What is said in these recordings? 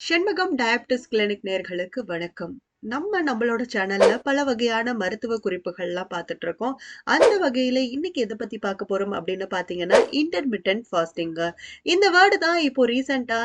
Shanmugam diabetes clinic நேர்களுக்கு வணக்கம். நம்ம நம்மளோட சேனல்ல பல வகையான மருத்துவ குறிப்புகள்லாம் பார்த்துட்டு இருக்கோம் அந்த வகையில இன்னைக்கு எதை பத்தி பார்க்க போறோம் அப்படின்னு பாத்தீங்கன்னா இன்டர்மிட்டன்ட் ஃபாஸ்டிங்க இந்த வேர்டு தான் இப்போ ரீசெண்டா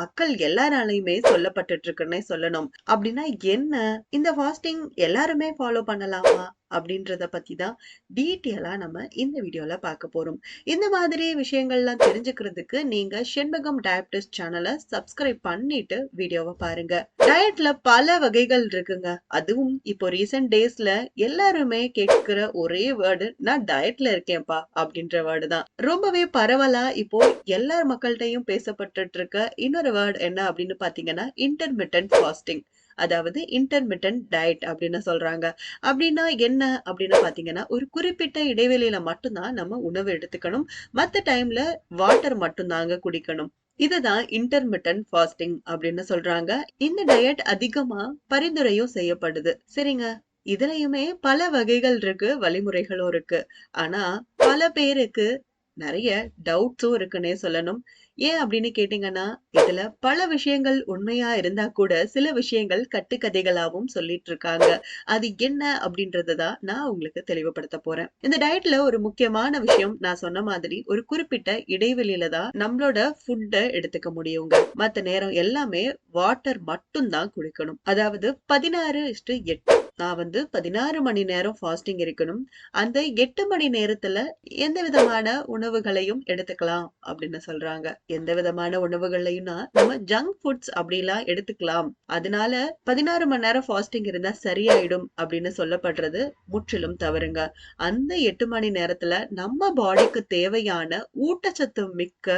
மக்கள் எல்லாராலையுமே சொல்லப்பட்டுட்டு இருக்குன்னே சொல்லணும். அப்படின்னா என்ன? இந்த ஃபாஸ்டிங் எல்லாருமே ஃபாலோ பண்ணலாமா? அப்படின்றத பத்தி தான் டீட்டெயிலா நம்ம இந்த வீடியோல பார்க்க போறோம். இந்த மாதிரி விஷயங்கள்லாம் தெரிஞ்சுக்கிறதுக்கு நீங்க செண்பகம் டயபிட்டிஸ் சேனலை சப்ஸ்கிரைப் பண்ணிட்டு வீடியோவை பாருங்க. டயட்ல பல வகைகள் இருக்குங்க. அதுவும் இப்போ ரீசெண்ட் டேஸ்ல எல்லாருமே கேட்கிற ஒரே வேர்டு நான் டயட்ல இருக்கேன்ப்பா அப்படின்ற வேர்டு தான். ரொம்பவே பரவலா இப்போ எல்லார் மக்கள்கிட்டையும் பேசப்பட்டுட்டு இருக்க இன்னொரு வேர்டு என்ன அப்படின்னு பாத்தீங்கன்னா இன்டர்மிட்டன்ட் ஃபாஸ்டிங் அதாவது இன்டர்மிட்டன்ட் டயட் அப்படின்னு சொல்றாங்க. அப்படின்னா என்ன? அப்படின்னு பாத்தீங்கன்னா ஒரு குறிப்பிட்ட இடைவெளியில மட்டும்தான் நம்ம உணவு எடுத்துக்கணும். மத்த டைம்ல வாட்டர் மட்டும்தாங்க குடிக்கணும். இதுதான் இன்டர்மிட்டன்ட் ஃபாஸ்டிங் அப்படின்னு சொல்றாங்க. இந்த டயட் அதிகமா பரிந்துரையும் செய்யப்படுது. சரிங்க? இதுலயுமே பல வகைகள் இருக்கு வழிமுறைகளும் இருக்கு. ஆனா பல பேருக்கு நிறைய டவுட்ஸும் இருக்குன்னே சொல்லணும். ஏன் அப்படின்னு கேட்டீங்கன்னா இதுல பல விஷயங்கள் உண்மையா இருந்தா கூட சில விஷயங்கள் கட்டுக்கதைகளாவும் சொல்லிட்டு இருக்காங்க. அது என்ன அப்படின்றதான் நான் உங்களுக்கு தெளிவுபடுத்த போறேன். இந்த டயட்ல ஒரு முக்கியமான விஷயம் நான் சொன்ன மாதிரி ஒரு குறிப்பிட்ட இடைவெளியில தான் நம்மளோட ஃபுட்டை எடுத்துக்க முடியுங்க. மத்த நேரம் எல்லாமே வாட்டர் மட்டும் தான் குடிக்கணும். அதாவது பதினாறு இஷ்டு எட்டு நான் வந்து பதினாறு மணி நேரம் ஃபாஸ்டிங் இருக்கணும். அந்த எட்டு மணி நேரத்துல எந்த விதமான உணவுகளையும் எடுத்துக்கலாம் அப்படின்னு சொல்றாங்க. எந்த விதமான உணவுகளையும்னா நம்ம ஜங்க் ஃபுட்ஸ் அப்படிலாம் எடுத்துக்கலாம். அதனால பதினாறு மணி நேரம் ஃபாஸ்டிங் இருந்தா சரியாயிடும் அப்படின்னு சொல்லப்படுறது முற்றிலும் தவறுங்க. அந்த எட்டு மணி நேரத்துல நம்ம பாடிக்கு தேவையான ஊட்டச்சத்து மிக்க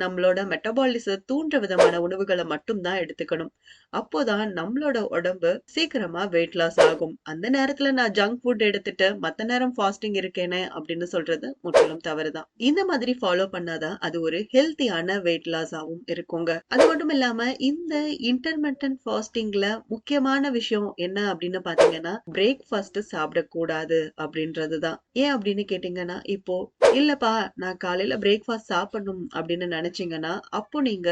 நம்மளோட மெட்டபாலிச தூண்டுற விதமான உணவுகளை மட்டும்தான் எடுத்துக்கணும். அப்போதான் நம்மளோட உடம்பு சீக்கிரமா வெயிட் லாஸ் ஆகும். அந்த நேரத்துல நான் ஜங்க் ஃபுட் எடுத்துட்டு மத்த நேரம் ஃபாஸ்டிங் இருக்கேனே அப்படின்னு சொல்றது முற்றிலும் தவறுதான். இந்த மாதிரி ஃபாலோ பண்ணாதான் அது ஒரு ஹெல்த்தியான வெயிட் லாஸ் ஆகும் இருக்குங்க. அது மட்டும் இல்லாம இந்த இன்டர்மெண்டன்ட் ஃபாஸ்டிங்ல முக்கியமான விஷயம் என்ன அப்படின்னு பாத்தீங்கன்னா பிரேக்ஃபாஸ்ட் சாப்பிடக்கூடாது அப்படின்றதுதான். ஏன் அப்படின்னு கேட்டீங்கன்னா இப்போ இல்லப்பா நான் காலையில பிரேக்ஃபாஸ்ட் சாப்பிடணும் அப்படின்னு நினைச்சீங்கன்னா அப்போ நீங்க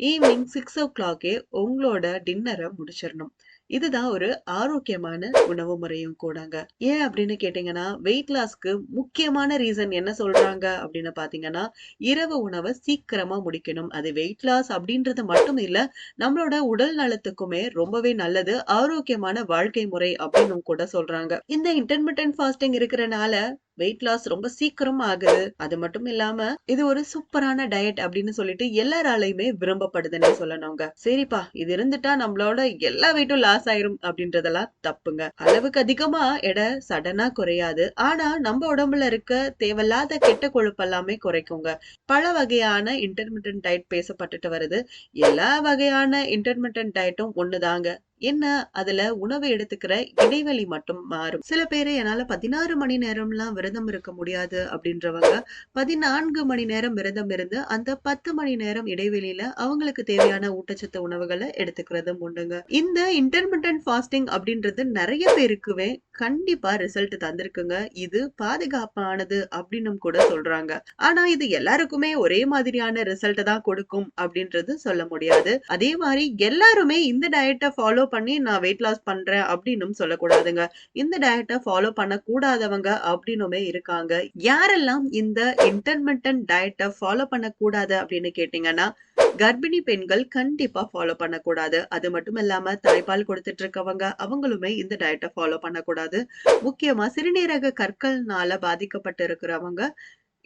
ஈவினிங் சிக்ஸ் ஓ கிளாக்கே உங்களோட டின்னரை முடிச்சிடணும் இதுதான் ஒரு ஆரோக்கியமான உணவு முறையும் கூடங்க. ஏன் அப்படின்னு கேட்டீங்கன்னா வெயிட் லாஸ்க்கு முக்கியமான ரீசன் என்ன சொல்றாங்க அப்படின்னு பாத்தீங்கன்னா இரவு உணவை சீக்கிரமா முடிக்கணும். அது வெயிட் லாஸ் அப்படின்றது மட்டும் இல்ல நம்மளோட உடல் நலத்துக்குமே ரொம்பவே நல்லது ஆரோக்கியமான வாழ்க்கை முறை அப்படின்னு கூட சொல்றாங்க. இந்த இன்டர்மிட்டன்ட் ஃபாஸ்டிங் இருக்கிறனால வெயிட் லாஸ் ரொம்ப சீக்கிரம் ஆகுது அது மட்டும் இல்லாம இது ஒரு சூப்பரான டயட் அப்படின்னு சொல்லிட்டு எல்லாராலையுமே விரும்பப்படுதுன்னு சொல்லணுங்க. சரிப்பா இது இருந்துட்டா நம்மளோட எல்லா வெயிட்டும் லாஸ் ஆயிரும் அப்படின்றதெல்லாம் தப்புங்க. அளவுக்கு அதிகமா எடை சடனா குறையாது. ஆனா நம்ம உடம்புல இருக்க தேவையில்லாத கெட்ட கொழுப்பு எல்லாமே குறைக்குங்க. பல வகையான இன்டர்மிட்டன்ட் டயட் பேசப்பட்டுட்டு வருது. எல்லா வகையான இன்டர்மிட்டன்ட் டயட்டும் ஒண்ணுதாங்க. என்ன? அதுல உணவு எடுத்துக்கிற இடைவெளி மட்டும் மாறும். சில பேரு என்னால பதினாறு மணி நேரம்லாம் விரதம் இருக்க முடியாது அப்படின்றவங்க பதினான்கு மணி நேரம் விரதம் இருந்து அந்த பத்து மணி நேரம் இடைவெளியில அவங்களுக்கு தேவையான ஊட்டச்சத்து உணவுகளை எடுத்துக்கிறதும் உண்டுங்க. இந்த இன்டர்மிட்டன்ட் ஃபாஸ்டிங் அப்படின்றது நிறைய பேருக்குவே கண்டிப்பா ரிசல்ட் தந்திருக்குங்க. இது பாதுகாப்பானது அப்படின்னு கூட சொல்றாங்க. ஆனா இது எல்லாருக்குமே ஒரே மாதிரியான ரிசல்ட் தான் கொடுக்கும் அப்படின்றது சொல்ல முடியாது. அதே மாதிரி எல்லாருமே இந்த டயட்டை ஃபாலோ பண்ணி நான் வெயிட் லாஸ் பண்றேன் அப்படின்னு சொல்லக்கூடாதுங்க. இந்த டயட்டை ஃபாலோ பண்ண கூடாதவங்க அப்படின்னுமே இருக்காங்க. யாரெல்லாம் இந்த இன்டர்மிட்டன்ட் டயட்டை ஃபாலோ பண்ணக்கூடாது அப்படின்னு கேட்டீங்கன்னா கர்ப்பிணி பெண்கள் கண்டிப்பா ஃபாலோ பண்ணக்கூடாது. அது மட்டும் இல்லாம தாய்ப்பால் கொடுத்துட்டு இருக்கவங்க அவங்களுமே இந்த டயட்டை ஃபாலோ பண்ணக்கூடாது. முக்கியமா சிறுநீரக கற்கள்னால பாதிக்கப்பட்டு இருக்கிறவங்க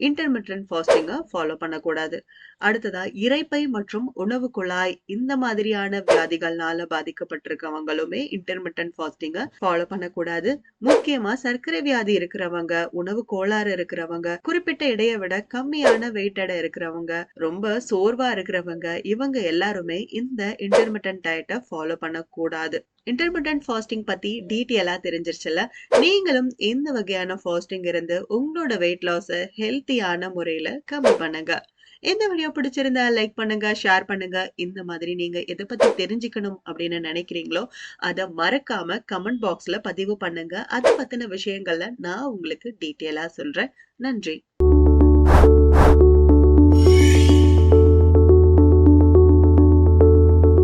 இன்டர்மிட்டன்ட் ஃபாஸ்டிங்கை ஃபாலோ பண்ணக்கூடாது. அடுத்ததா இறைப்பை மற்றும் உணவு குழாய் இந்த மாதிரியான வியாதிகள்னால பாதிக்கப்பட்டிருக்கவங்களுமே இன்டர்மிட்டன்ட் ஃபாஸ்டிங்கை ஃபாலோ பண்ணக்கூடாது. முக்கியமா சர்க்கரை வியாதி இருக்கிறவங்க உணவு கோளாறு இருக்கிறவங்க குறிப்பிட்ட இடையை விட கம்மியான வெயிட் எடை இருக்கிறவங்க ரொம்ப சோர்வா இருக்கிறவங்க இவங்க எல்லாருமே இந்த இன்டர்மிட்டன்ட் டயட்டை ஃபாலோ பண்ணக்கூடாது. இன்டர்மீடியன்ட் ஃபாஸ்டிங் பத்தி டீட்டெயிலாக தெரிஞ்சிருச்சுல நீங்களும் இந்த வகையான ஃபாஸ்டிங் இருந்து உங்களோட வெயிட் லாஸ ஹெல்த்தியான முறையில கம்மி பண்ணுங்க. இந்த வீடியோ பிடிச்சிருந்தா லைக் பண்ணுங்க ஷேர் பண்ணுங்க. இந்த மாதிரி நீங்க எதை பத்தி தெரிஞ்சுக்கணும் அப்படின்னு நினைக்கிறீங்களோ அதை மறக்காம கமெண்ட் பாக்ஸ்ல பதிவு பண்ணுங்க. அதை பத்தின விஷயங்கள்ல நான் உங்களுக்கு டீட்டெயிலா சொல்றேன். நன்றி.